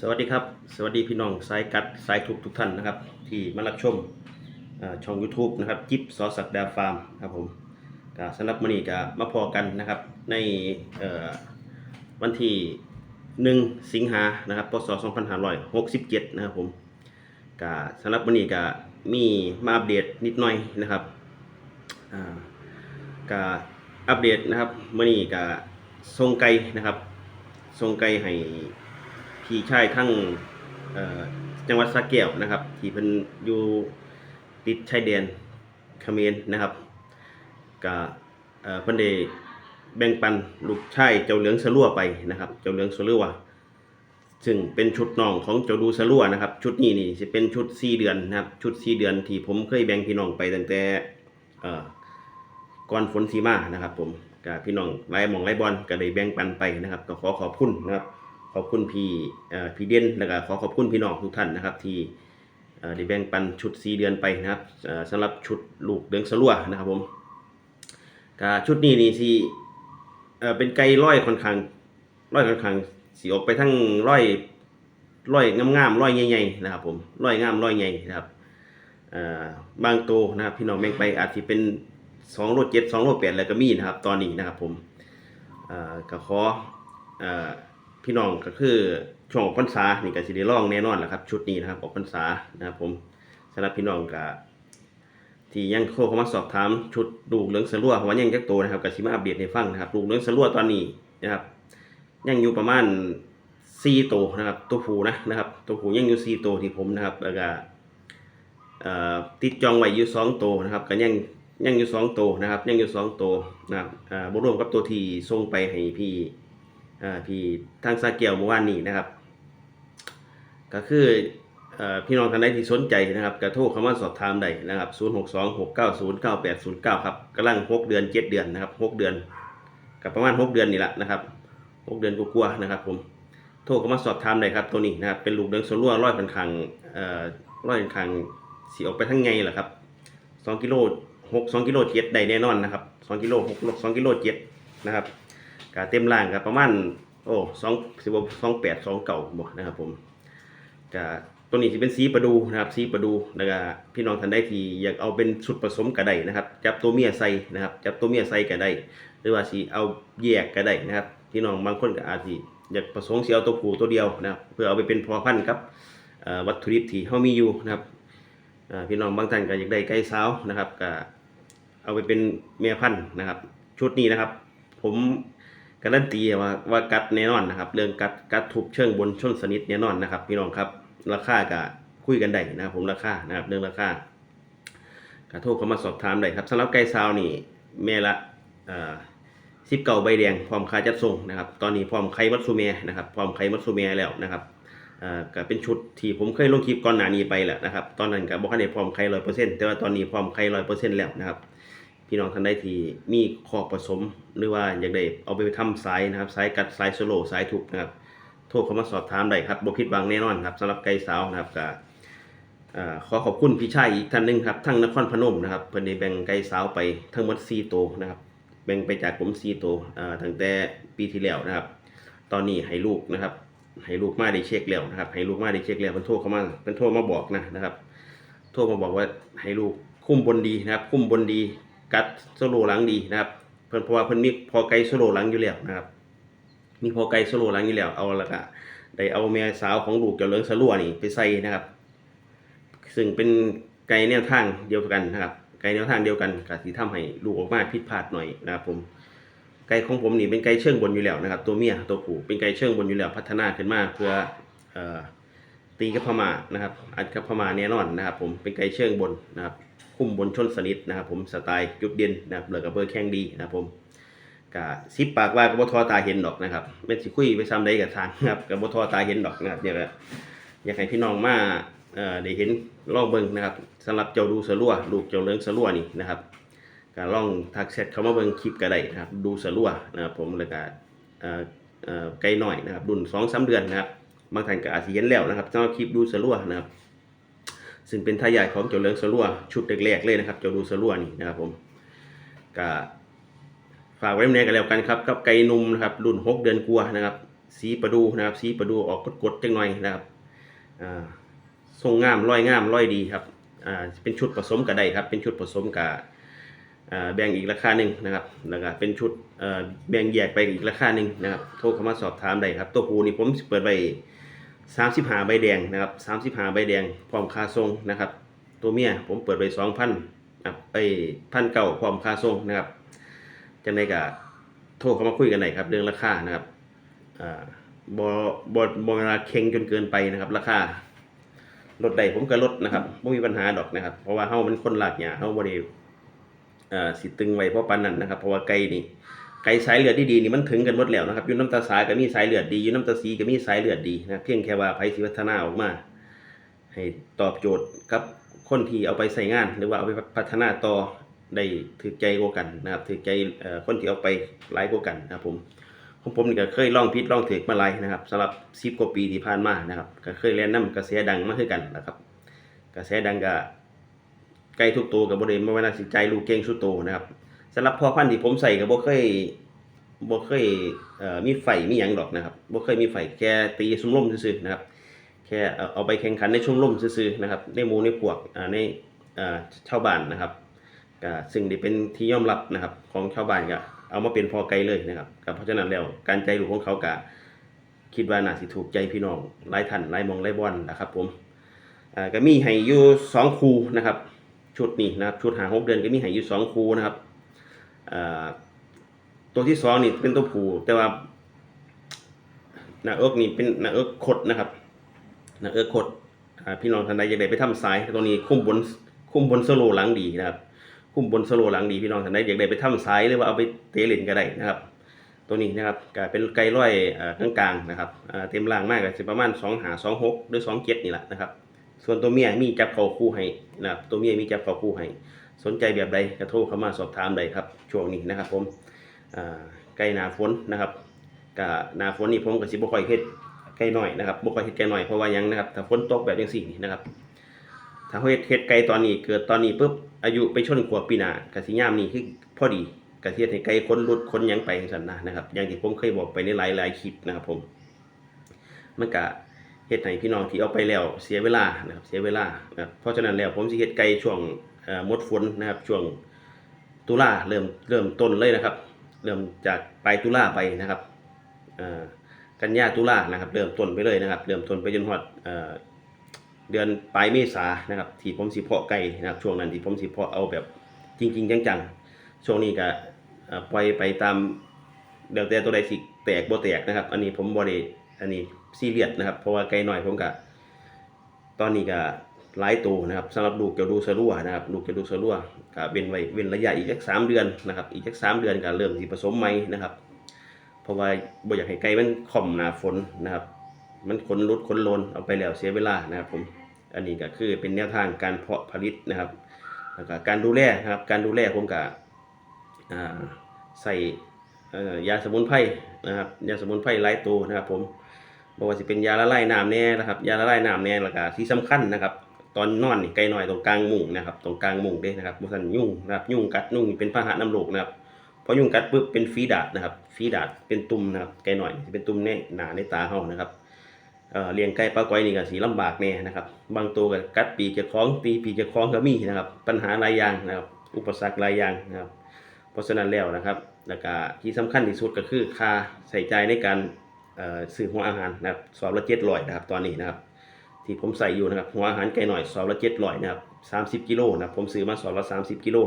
สวัสดีครับ สวัสดีพี่น้องสายกัดสายทุกทุกท่านนะครับ ที่มารับชมช่อง YouTube นะครับจิ๊บซอสักดาฟาร์มครับผมก็สำหรับมื้อนี้ก็มาพอกันนะครับ ในวันที่ 1 สิงหานะครับพศ2567 นะครับผมก็สำหรับมื้อนี้ก็มีมาอัปเดตนิดหน่อยนะครับอ่าก็อัปเดตนะครับมื้อนี้ก็ส่งไก่นะครับส่งไก่ให้ พี่ชายทั้งจังหวัดสระแก้วนะครับ ที่เพิ่นอยู่ติดชายแดนเขมรนะครับก็เอ่อเพิ่นได้แบ่งปันลูกชายเจ้าเหลืองสลัวไปนะครับ เจ้าเหลืองสลัวซึ่งเป็นชุดน้องของเจ้าดูสลัวนะครับ ชุดนี้นี่สิเป็นชุด4เดือนนะครับ ชุด4เดือนที่ผมเคยแบ่งพี่น้องไปตั้งแต่ก่อนฝนสีมานะครับ ผมกับพี่น้องไล่มองไล่บอลก็ได้แบ่งปันไปนะครับก็ขอขอบคุณนะครับ ขอบคุณพี่เอ่อพี่เด่นแล้วก็ขอขอบคุณพี่น้องทุกท่านนะครับ ที่อ่อได้แบ่งปันชุดสีเดือนไปนะครับอ่อสำหรับชุดลูกเดืองสลัวนะครับผมก็ชุดนี้นี่สิเอ่อเป็นไก่ร้อยค่อนข้างร้อยค่อนข้างสีออกไปทั้งร้อยร้อยงามๆร้อยใหญ่ๆนะครับผมร้อยงามร้อยใหญ่นะครับอ่อบางตัวนะครับพี่น้องแบ่งไปอาจจะเป็นสองโลเจ็ดสองโลแปดแล้วก็มีนะครับตอนนี้นะครับผมอ่อก็ขออ่อ พี่น้องก็คือช่วงออกพรรษานี่ก็สิได้ร้องแน่นอนแหละครับ ชุดนี้นะครับออกพรรษานะครับผมสำหรับพี่น้องก็ที่ยังโทรเข้ามาสอบถามชุดลูกเหลืองสลัวว่ายังจักโตนะครับก็สิมาอัปเดตให้ฟังนะครับลูกเหลืองสลัวตอนนี้นะครับ ยังอยู่ประมาณ4โตวนะครับ ตัวผูนะนะครับ ตัวผูยังอยู่4โตวที่ผมนะครับแล้วก็ติดจองไว้อยู่2โตวนะครับก็ยังยังอยู่2โตวนะครับ ยังอยู่2โตวนะครับอ่าบรวมกับตัวที่ส่งไปให้พี่ ที่ทางสาเกียวเมื่อวานนี้นะครับ ก็คืออพี่น้องท่านใดที่สนใจนะครับก็โทรเข้ามาสอบถามได้นะครับ 0626909809 ครับกำลัง 6 เดือน 7 เดือนนะครับ 6 เดือน กับประมาณ 6 เดือนนี่แหละนะครับ 6 เดือนกว่าๆนะครับผมโทรเข้ามาสอบถามได้ครับตัวนี้นะครับเป็นลูกเดืองโซลัวร้อยพันคังเอ่อร้อยพันคังสีออกไปทั้งไงแหละครับ2กิโล6 2กิโลเจ็ดได้แน่นอนนะครับ2กิโล6 2กิโลเจ็ดนะครับ กเต็มล่างก็ประมาณโอ้สองสิบสองแปดสองเก่าบ่นะครับผมกตัวนี้สิเป็นสีประดูนะครับสีประดูแล้วก็พี่น้องท่านใดที่อยากเอาเป็นชุดผสมก็ได้นะครับ จับตัวเมียใส่นะครับ จับตัวเมียใส่ก็ได้ หรือว่าสิเอาแยกก็ได้นะครับ พี่น้องบางคนก็อาจสิอยากผสมสิเอาตัวผู้ตัวเดียวนะครับ เพื่อเอาไปเป็นพอพันธุ์ครับวัตถุดิบที่เฮามีอยู่นะครับพี่น้องบางท่านก็อยากได้ไก่สาวนะครับก็เอาไปเป็นแม่พันธุ์นะครับ ชุดนี้นะครับ ผม การันตีว่าว่ากัดแน่นอนนะครับ เรื่องกัดกัดทุบเชิงบนชนสนิทแน่นอนนะครับ พี่น้องครับราคาก็คุยกันได้นะครับผมราคานะครับเรื่องราคากระโทรเขามาสอบถามได้ครับสำหรับไก่ซาวนี่แม่ละสิบเก่าใบแดงพร้อมคาจัดส่งนะครับ ตอนนี้พร้อมไข่มัตสึเมะนะครับพร้อมไข่มัตสึเมะแล้วนะครับอ่าก็เป็นชุดที่ผมเคยลงคลิปก่อนหน้านี้ไปแล้วนะครับ ตอนนั้นก็บอกให้พร้อมไข่ร้อยเปอร์เซ็นต์แต่ว่าตอนนี้พร้อมไข่ร้อยเปอร์เซ็นต์แล้วนะครับ พี่น้องท่านใดที่มีคอผสมหรือว่าอยากได้เอาไปทำสายนะครับสายกัดสายโซโลสายทุบนะครับโทรเข้ามาสอบถามได้ครับบ่ผิดหวังแน่นอนครับสำหรับไก่สาวนะครับก็เอ่อขอขอบคุณพี่ชายอีกท่านหนึงครับทั้งนครพนมนะครับเพิ่นได้แบ่งไก่สาวไปทั้งหมด4ตัวนะครับ แบ่งไปจากผม4ตัวตั้งแต่ปีที่แล้วนะครับ ตอนนี้ให้ลูกนะครับให้ลูกมาได้เช็คแล้วนะครับให้ลูกมาได้เช็คแล้วเพิ่นโทรเข้ามาเพิ่นโทรมาบอกนะนะครับ โทรมาบอกว่าให้ลูกคุ้มบนดีนะครับ คุ้มบนดี กัดโซโลหลังดีนะครับเพิ่นเพราะว่าเพิ่นมีพอไก่โซโลหลังอยู่แล้วนะครับ มีพอไก่โซโลหลังอยู่แล้วเอาละก็ได้เอาแม่สาวของลูกเจ้าเหลืองสลัวนี่ไปใส่นะครับ ซึ่งเป็นไก่แนวทางเดียวกันนะครับ ไก่แนวทางเดียวกันก็สิทำให้ลูกออกมาผิดพลาดหน่อยนะครับผมไก่ของผมนี่เป็นไก่เชิงบนอยู่แล้วนะครับ ตัวเมียตัวผู้เป็นไก่เชิงบนอยู่แล้วพัฒนาขึ้นมาเพื่อเอ่อ ตีกับพม่านะครับ อัดกับพม่าแน่นอนนะครับ ผมเป็นไก่เชิงบนนะครับ คุ้มบนชนสนิทนะครับ ผมสไตล์จุดเด่นนะครับเลยกับเบอร์แข้งดีนะครับผมกะซิปปากว่ากับบทอตาเห็นดอกนะครับเม็นสิคุยไปซ้ำใดกับทางนะครับกับบทอตาเห็นดอกนะครับเนี่ยก็อยากให้พี่น้องมาเอ่อได้เห็นลองเบิ่งนะครับสำหรับเจ้าดูสะลัวลูกเจ้าเลื้องสะลัวนี่นะครับก็ลองทักแชทเข้ามาเบิ่งคลิปก็ได้นะครับ ดูสะลัวนะครับผมแล้วก็เอ่อเอ่อไกลหน่อยนะครับรุ่นสองสามเดือนนะครับ บางท่านก็อาจจะเห็นแล้วนะครับสำหรับคลิปดูสลัวนะครับ ซึ่งเป็นทายาทของเจ้าเลืองสลัวชุดแรกๆเลยนะครับ เจ้าดูสลัวนี่นะครับผมก็ฝากไว้ในกันแล้วกันครับกับไก่นุ่มนะครับรุ่น 6 เดือนกลัวนะครับ สีประดูนะครับ สีประดูออกกดๆจังหน่อยนะครับทรงงามร้อยงามร้อยดีครับเป็นชุดผสมกับได้ครับ เป็นชุดผสมกับแบ่งอีกราคาหนึ่งนะครับแล้วก็เป็นชุดแบ่งแยกไปอีกราคาหนึ่งนะครับ โทรเข้ามาสอบถามได้ครับ ตัวผูนี่ผมเปิดไป สามสิบห้าใบแดงนะครับสามสิบห้าใบแดงพร้อมค่าทรงนะครับ ตัวเมียผมเปิดไปสองพันไปพันเก่าพร้อมค่าทรงนะครับจังไดก็โทรเข้ามาคุยกันหน่อยครับ เรื่องราคานะครับอ่าบอบอบอราเค็งจนเกินไปนะครับ ราคาลดได้ผมก็ลดนะครับไม่มีปัญหาดอกนะครับ เพราะว่าเฮามันคนหลากหยาเฮาบ่ได้อ่าสิตึงไว้เพราะปานนั้นนะครับ เพราะว่าไก่นี่ ไก่สายเลือดดีๆนี่มันถึงกันหมดแล้วนะครับอยู่น้ำตาสายก็มีสายเลือดดีอยู่น้ำตาสีก็มีสายเลือดดีนะเพียงแค่ว่าไผสิพัฒนาออกมา ให้ตอบโจทย์กับคนที่เอาไปใส่งาน หรือว่าเอาไปพัฒนาต่อได้ถือใจกว่ากันนะครับถือใจคนที่เอาไปหลายกว่ากันนะครับผมของผมนี่ก็เคยลองพิษลองถือมาหลนะครับสำหรับสิบกว่าปีที่ผ่านมานะครับ ก็เคยเล่นน้ำกระแสดังมาคือกันนะครับ กระแสดังก็ไกลทุกตัวกับบริเวณไม่ว่าน่าสิใจลูกเก่งสุดโตนะครับ สำหรับพ่อพันธุ์ที่ผมใส่ก็บ่เคยบ่เคยเอ่อมีไฟมีหยังดอกนะครับบ่เคยมีไฟแค่ตีซุ้มลมซื่อๆนะครับ แค่เอาไปแข่งขันในช่วงร่มซื่อๆนะครับในหมู่ในพวกอ่าในอ่าชาวบ้านนะครับก็ซึ่งได้เป็นที่ยอมรับนะครับของชาวบ้านก็เอามาเป็นพอไกลเลยนะครับก็เพราะฉะนั้นแล้วการใจลูกของเขาก็คิดว่าน่าสิถูกใจพี่น้องหลายท่านหลายมองหลายบอลนะครับ ผมอ่าก็มีให้อยู่สองคู่นะครับชุดนี้นะครับชุดหาหกเดือนก็มีให้อยู่สองคู่นะครับ ตัวที่สองนี่เป็นตัวผู้แต่ว่าหน้าเอิกนี่เป็นหน้าเอิกขดนะครับหนะเออคดพี่น้องท่านใดอยากได้ไปทำสายตัวนี้คุ้มบนคุ้มบนสโลหลังดีนะครับ คุ้มบนสโลหลังดีพี่น้องท่านใดอยากได้ไปทำสายหรือว่าเอาไปเตะเล่นก็ได้นะครับ ตัวนี้นะครับก็เป็นไก่ร้อยกลางๆนะครับเต็มล่างมากก็สิประมาณ2หา2 6หรือ2 7นี่แหละนะครับ ส่วนตัวเมียมีจับเข่าคู่ให้นะครับตัวเมียมีจับเข่าคู่ให้ สนใจแบบใดก็โทรเข้ามาสอบถามได้ครับช่วงนี้นะครับ ผมใกล้หนาฝนนะครับก็หนาฝนนี่ผมก็สิบค่อยเฮ็ดไก่หน่อยนะครับบ่ค่อยเฮ็ดไก่หน่อยเพราะว่ายังนะครับถ้าฝนตกแบบจังซี่นี่นะครับถ้าเฮ็ดเฮ็ดไก่ตอนนี้เกิดตอนนี้ปุ๊บอายุไปชนขวบปีหน้ากสิยามนี้คือพอดีก็สิเฮ็ดให้ไก่คนรุดคนยังไปจังสันนะนะครับอย่างที่ผมเคยบอกไปในหลายๆคลิปนะครับ ผมมันก็เฮ็ดให้พี่น้องที่เอาไปแล้วเสียเวลานะครับเสียเวลานะครับเพราะฉะนั้นแล้วผมสิเฮ็ดไก่ช่วง หมดฝนนะครับช่วงตุลาเริ่มเริ่มต้นเลยนะครับ เริ่มจากปลายตุลาไปนะครับกันยาตุลานะครับ เริ่มต้นไปเลยนะครับ เริ่มต้นไปจนฮอดเดือนปลายเมษานะครับ ที่ผมสิเพาะไก่นะครับ ช่วงนั้นที่ผมสิเพาะเอาแบบจริง ๆ จังๆช่วงนี้ก็ปล่อยไปตามเดี๋ยวแต่ตัวใดสิแตกบ่แตกนะครับ อันนี้ผมบ่ได้อันนี้ซีเรียสนะครับ เพราะว่าไก่น้อยผมก็ตอนนี้ก็ หลายตัวนะครับสำหรับลูกจะดูสะรั่วนะครับลูกจะดูสะรั่วก็เว้นไว้เว้นระยะอีกสักสามเดือนนะครับ อีกสักสามเดือนก็เริ่มสิผสมใหม่นะครับ เพราะว่าบ่อยากให้ไก่มันข่อมหนาฝนนะครับ มันขนรุดขนลนเอาไปแล้วเสียเวลานะครับผมอันนี้ก็คือเป็นแนวทางการเพาะผลิตนะครับแล้วก็การดูแลนะครับการดูแลผมก็ใส่ยาสมุนไพรนะครับยาสมุนไพรหลายตัวนะครับผมบ่ว่าสิเป็นยาละลายน้ำแน่นะครับยาละลายน้ำแน่แล้วก็ที่สำคัญนะครับ ตอนนอนนี่ไก่น้อยตรงกลางมุ้งนะครับตรงกลางมุ้งเด้นะครับบ่ซั่นยุ่งนะครับยุ่งกัดยุ่งเป็นพาหะน้ำโรคนะครับพอยุ่งกัดปุ๊บเป็นฝีดาดนะครับฝีดาดเป็นตุ่มนะครับไก่หน่อยเป็นตุ่มในหนาในตาเฮานะครับเออเลี้ยงไก่ปลาก้อยนี่ก็สีลำบากแน่นะครับบางตัวก็กัดปีกเจะคล้องตีปีกเจะคล้องก็มีนะครับ ปัญหาหลายอย่างนะครับอุปสรรคหลายอย่างนะครับ เพราะฉะนั้นแล้วนะครับแล้วก็ที่สำคัญที่สุดก็คือค่าใส่ใจในการเอ่อซื้อหัวอาหารนะครับสอบละเจ็ดร้อยนะครับตอนนี้นะครับ ที่ผมใส่อยู่นะครับหัวอาหารไก่หน่อยสอบละเจ็ดร้อยนะครับสามสิบกิโลนะผมซื้อมาสอบละสามสิบกิโล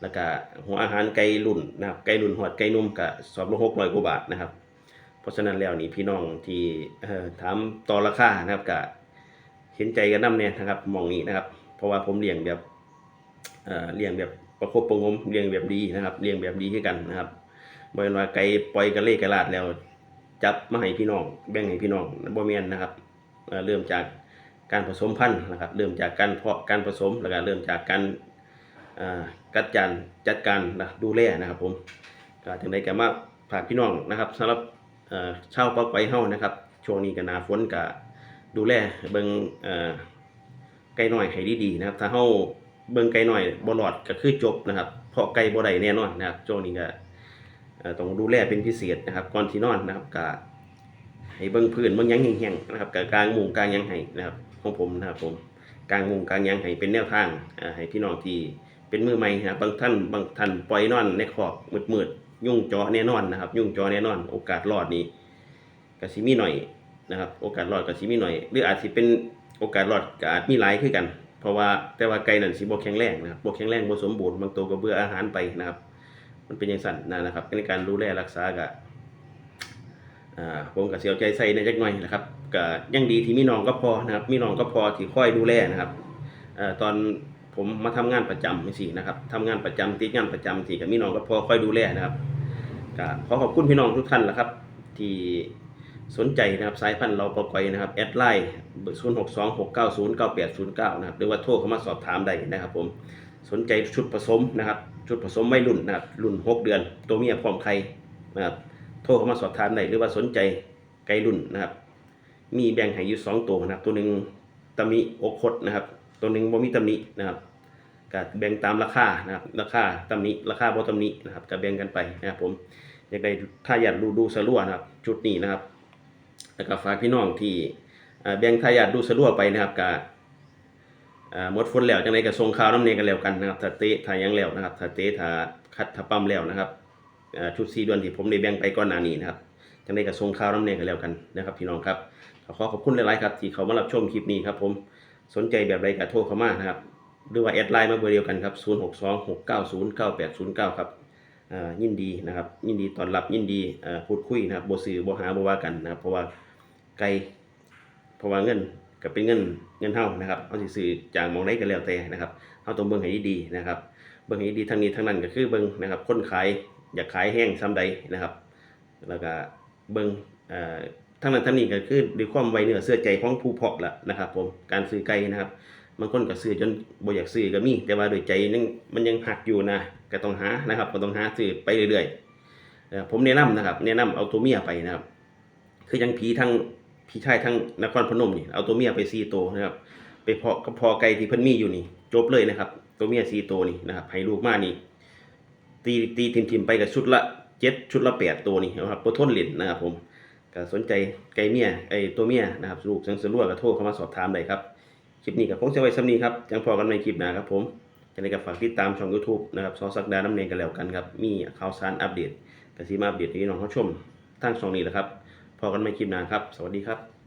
แล้วก็หัวอาหารไก่รุ่นนะครับไก่รุ่นหอดไก่นุ่มก็สอบละหกร้อยกว่าบาทนะครับ เพราะฉะนั้นแล้วนี่พี่น้องที่ถามต่อราคานะครับก็เห็นใจกันน้ำเนี่ยนะครับมองนี้นะครับ เพราะว่าผมเลี้ยงแบบเอ่อเลี้ยงแบบประคบประงมเลี้ยงแบบดีนะครับเลี้ยงแบบดีให้กันนะครับบ่แม่นว่าไก่ปล่อยกระเล่กระลาดแล้ว จับมาให้พี่น้องแบ่งให้พี่น้องบ่แม่นนะครับ เริ่มจากการผสมพันธุ์นะครับ เริ่มจากการเพาะการผสมแล้วก็เริ่มจากการกัดจานจัดการนะดูแลนะครับผมก็ถึงได้ก็มาฝากพี่น้องนะครับสำหรับเอ่อเช่าปักไว้เฮานะครับ ช่วงนี้ก็หนาฝนก็ดูแลเบิ่งเอ่อไก่น้อยให้ดีๆนะครับ ถ้าเฮาเบิ่งไก่น้อยบ่รอดก็คือจบนะครับเพราะไก่บ่ได้แน่นอนนะครับช่วงนี้ก็ต้องดูแลเป็นพิเศษนะครับ ก่อนที่นอนนะครับก็ ให้เบิ่งพื้นเบิ่งหยังแห้งๆนะครับกับกลางมุงกลางยังให้นะครับของผมนะครับผมกลางมุงกลางยังให้เป็นแนวทางอ่าให้พี่น้องที่เป็นมือใหม่นะครับบางท่านบางท่านปล่อยนอนในขอบมืดๆยุ่งจอแน่นอนนะครับ ยุ่งจอแน่นอน โอกาสรอดนี้ก็สิมีหน่อยนะครับ โอกาสรอดก็สิมีหน่อย หรืออาจสิเป็นโอกาสรอดก็อาจมีหลายคือกัน เพราะว่าแต่ว่าไก่นั่นสิบ่แข็งแรงนะครับบ่แข็งแรงบ่สมบูรณ์บางตัวก็เบื่ออาหารไปนะครับ มันเป็นอย่างสั่นนะนะครับในการดูแลรักษาก็อ่า ผมก็เสียใจใส่ในจักหน่อยนะครับก็ยังดีที่มีน้องก็พอนะครับ มีน้องก็พอที่คอยดูแลนะครับอตอนผมมาทำงานประจำจังซี่นะครับทำงานประจำติดงานประจำที่ก็มีน้องก็พอคอยดูแลนะครับก็ขอขอบคุณพี่น้องทุกท่านละครับ ที่สนใจนะครับสายพันธุ์เราปล่อยนะครับแอดไลน์เบอร์0 6 2 6 9 0 9 8 0 9นะครับหรือว่าโทรเข้ามาสอบถามได้นะครับ ผมสนใจชุดผสมนะครับ ชุดผสมไม่รุ่นนะครับรุ่น6เดือน ตัวเมียพร้อมไข่นะครับ โทรเข้ามาสอบถามได้หรือว่าสนใจไก่รุ่นนะครับ มีแบ่งให้อยู่สองตัวนะครับ ตัวหนึ่งตำหนิอกคดนะครับ ตัวหนึ่งบ่มีตำหนินะครับก็แบ่งตามราคานะครับ ราคาตำหนิราคาบ่ตำหนินะครับก็แบ่งกันไปนะครับผมอยากได้ถ้ายากดูดูสลัวนะครับ ชุดนี้นะครับแล้วก็ฝากพี่น้องที่แบ่งทายาทดูสลัวไปนะครับก็อ่าหมดฝนแล้วจังไดก็ส่งข่าวน้ำเนยกันแล้วกันนะครับถ้าเตะถ้ายังแล้วนะครับถ้าเตะถ้าคัดถ้าปั๊มแล้วนะครับ ชุด4เดือนที่ผมได้แบ่งไปก่อนหน้านี้นะครับจังได้ก็ส่งข่าวน้ำเนียกันแล้วกันนะครับพี่น้องครับขอขอบคุณหลายๆครับที่เขามารับชมคลิปนี้ครับผมสนใจแบบใดก็โทรเข้ามานะครับหรือว่าแอดไลน์มาเบอร์เดียวกันครับ 0626909809 ครับอ่ายินดีนะครับ ยินดีตอนรับยินดีพูดคุยนะครับบ่ซื้อบหาบว่ากันนะครับ เพราะว่าไกลเพราะว่าเงินก็เป็นเงินเงินเฮานะครับเอาสิซื้อจากมองใดก็แล้วแต่นะครับเฮาต้องเบิ่งให้ดีๆนะครับ เบิ่งให้ดีทั้งนี้ทั้งนั้นก็คือเบิ่งนะครับคนขาย อยากขายแห้งซ้ำใดนะครับ แล้วก็เบิ่งทั้งนั้นทั้งนี้ก็คือด้วยความไวเนื้อเสื้อใจของผู้เพาะละนะครับผมการซื้อไก่นะครับบางคนก็ซื้อจนบ่อยากซื้อก็มีแต่ว่าโดยใจยังมันยังหักอยู่นะก็ต้องหานะครับก็ต้องหาซื้อไปเรื่อยๆผมแนะนำนะครับ แนะนำเอาตัวเมียไปนะครับ คือยังผีทั้งผีชายทั้งนครพนมนี่เอาตัวเมียไปซีโตนะครับ ไปเพาะกับพอไก่ที่เพิ่นมีอยู่นี่ จบเลยนะครับ ตัวเมียซีโตนี่นะครับให้ลูกมานี่ ตีตีทิมทิมๆไปกับชุดละเจ็ดชุดละแปดตัวนี่นะครับโปรทนเหรียญนะครับผมก็สนใจไก่เมียไอตัวเมียนะครับลูกสังสรั่วก็โทรเข้ามาสอบถามได้ครับคลิปนี้กับคงจะไว้ซ้ำนี้ครับจังพอกันในคลิปหน้าครับผมจะได้กับฝากติดตามช่อง YouTube นะครับซอสักดาน้ำเนยกันแล้วกันครับ มีข่าวสารอัปเดตกระสิมาอัปเดตให้น้องเขาชมทางช่องนี้แหละครับ พอกันใหม่คลิปหน้าครับ สวัสดีครับ